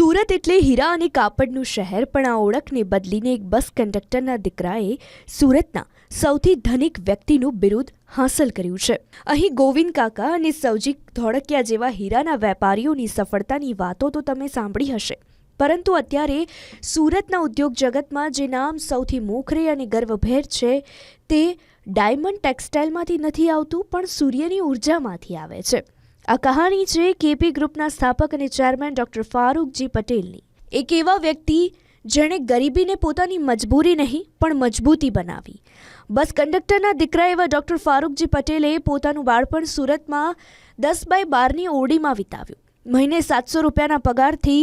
સુરત એટલે હીરા અને કાપડનું શહેર, પણ આ ઓળખને બદલીને એક બસ કંડક્ટરના દીકરાએ સુરતના સૌથી ધનિક વ્યક્તિનું બિરુદ હાંસલ કર્યું છે. અહીં ગોવિંદ કાકા અને સૌજી ધોળકિયા જેવા હીરાના વેપારીઓની સફળતાની વાતો તો તમે સાંભળી હશે. પરંતુ અત્યારે સુરતના ઉદ્યોગ જગતમાં જે નામ સૌથી મોખરે અને ગર્વભેર છે તે ડાયમંડ ટેક્સટાઇલમાંથી નથી આવતું, પણ સૂર્યની ઉર્જામાંથી આવે છે. આ કહાણી છે કેપી ગ્રુપના સ્થાપક અને ચેરમેન ડોક્ટર ફારૂકજી પટેલની. એક એવા વ્યક્તિ જેણે ગરીબીને પોતાની મજબૂરી નહીં, પણ મજબૂતી બનાવી. બસ કંડક્ટરના દીકરા એવા ડૉક્ટર ફારૂકજી પટેલે પોતાનું બાળપણ સુરતમાં દસ બાય બારની ઓરડીમાં વિતાવ્યું. મહિને સાતસો રૂપિયાના પગારથી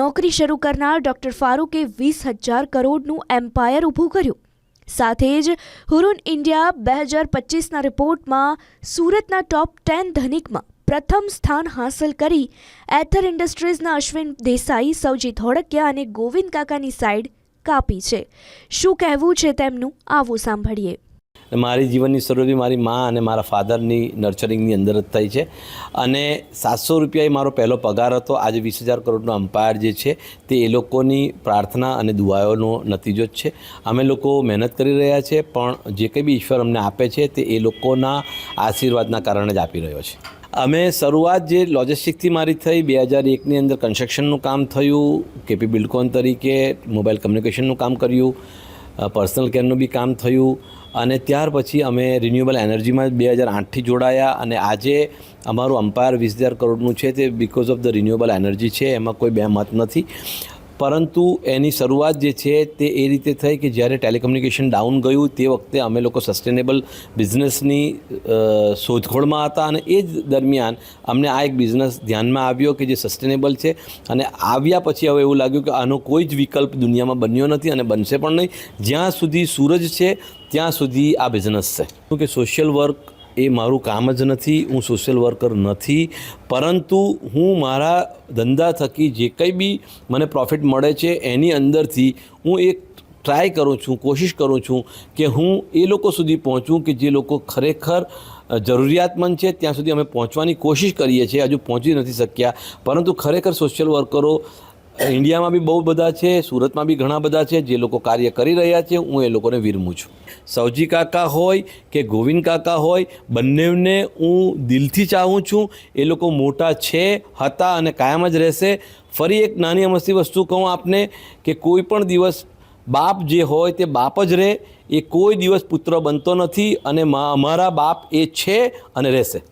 નોકરી શરૂ કરનાર ડૉક્ટર ફારૂકે વીસ હજાર કરોડનું એમ્પાયર ઊભું કર્યું. સાથે જ હુરુન ઇન્ડિયા બે હજાર પચીસના રિપોર્ટમાં સુરતના ટોપ ટેન ધનિકમાં પ્રથમ સ્થાન હાંસલ કરી એથર ઇન્ડસ્ટ્રીઝના અશ્વિન દેસાઈ સૌજી ધોળકિયા અને ગોવિંદ કાકાની સાઈડ કાપી છે. શું કહેવું છે તેમનું? આવું સાંભળીએ. મારી જીવનની શરૂઆત મારી મા અને મારા ફાધરની નર્ચરિંગની અંદર જ થઈ છે. અને સાતસો રૂપિયા એ મારો પહેલો પગાર હતો. આજે વીસ હજાર કરોડનો અમ્પાયર જે છે, તે એ લોકોની પ્રાર્થના અને દુઆઓનો નતીજો જ છે. અમે લોકો મહેનત કરી રહ્યા છે, પણ જે કંઈ બી ઈશ્વર અમને આપે છે, તે એ લોકોના આશીર્વાદના કારણે જ આપી રહ્યો છે. અમે શરૂઆત જે લોજિસ્ટિકથી મારી થઈ, બે હજાર એકની અંદર કન્સ્ટ્રક્શનનું કામ થયું, કેપી બિલ્ડકોન તરીકે મોબાઈલ કમ્યુનિકેશનનું કામ કર્યું પર્સનલ કેરનું બી કામ થયું, અને ત્યાર પછી અમે રિન્યુએબલ એનર્જીમાં બે હજાર આઠથી જોડાયા, અને આજે અમારું અમ્પાયર વીસ હજાર કરોડનું છે તે because of the renewable energy છે, એમાં કોઈ બે મત નથી. પરંતુ એની શરૂઆત જે છે તે એ રીતે થઈ કે જ્યારે ટેલિકમ્યુનિકેશન ડાઉન ગયું તે વખતે અમે લોકો સસ્ટેનેબલ બિઝનેસની શોધખોળમાં હતા અને એ જ દરમિયાન અમને આ એક બિઝનેસ ધ્યાનમાં આવ્યો કે જે સસ્ટેનેબલ છે અને આવ્યા પછી હવે એવું લાગ્યું કે આનો કોઈ જ વિકલ્પ દુનિયામાં બન્યો નથી અને બનશે પણ નહીં. જ્યાં સુધી સૂરજ છે, ત્યાં સુધી આ બિઝનેસ છે. કે સોશિયલ વર્ક એ મારું કામ જ નથી, હું સોશિયલ વર્કર નથી, પરંતુ હું મારા ધંધા થકી જે કંઈ બી મને પ્રોફિટ મળે છે એની અંદરથી હું એક ટ્રાય કરું છું, કોશિશ કરું છું કે હું એ લોકો સુધી પહોંચું કે જે લોકો ખરેખર જરૂરિયાતમંદ છે, ત્યાં સુધી અમે પહોંચવાની કોશિશ કરીએ છીએ. હજુ પહોંચી નથી શક્યા. પરંતુ ખરેખર સોશિયલ વર્કરો ઇન્ડિયામાં બી બહુ બધા છે, સુરતમાં બી ઘણા બધા છે, જે લોકો કાર્ય કરી રહ્યા છે, હું એ લોકોને વિરમું છું. સૌજી કાકા હોય કે ગોવિંદ કાકા હોય, બંનેને હું દિલથી ચાહું છું, એ લોકો મોટા છે, હતા અને કાયમ જ રહેશે. ફરી એક નાની અમસ્તી વસ્તુ કહું આપને કે કોઈ પણ દિવસ બાપ જે હોય તે બાપ જ રહે, એ કોઈ દિવસ પુત્ર બનતો નથી અને અમારા બાપ એ છે અને રહેશે.